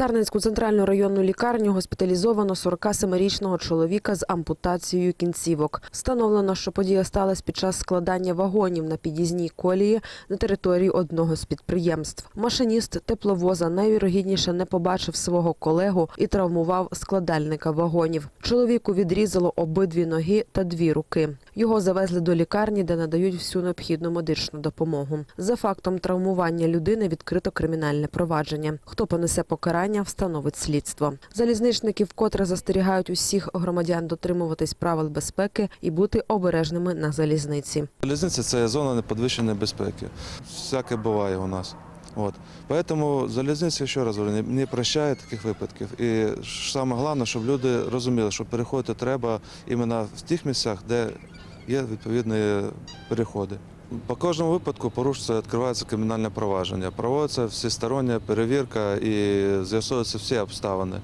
Сарненську центральну районну лікарню госпіталізовано 47-річного чоловіка з ампутацією кінцівок. Встановлено, що подія сталася під час складання вагонів на під'їзній колії на території одного з підприємств. Машиніст тепловоза найвірогідніше не побачив свого колегу і травмував складальника вагонів. Чоловіку відрізало обидві ноги та дві руки. Його завезли до лікарні, де надають всю необхідну медичну допомогу. За фактом травмування людини відкрито кримінальне провадження. Хто понесе покарання, встановить слідство. Залізничники вкотре застерігають усіх громадян дотримуватись правил безпеки і бути обережними на залізниці. Залізниця це зона неподвищеної безпеки. Всяке буває у нас. От. Поэтому залізниця, ще раз говорю, не, прощає таких випадків. І саме головне, щоб люди розуміли, що переходити треба іменно в тих місцях, де є відповідні переходи. По кожному випадку порушується, відкривається кримінальне провадження. Проводиться всестороння перевірка і з'ясовуються всі обставини.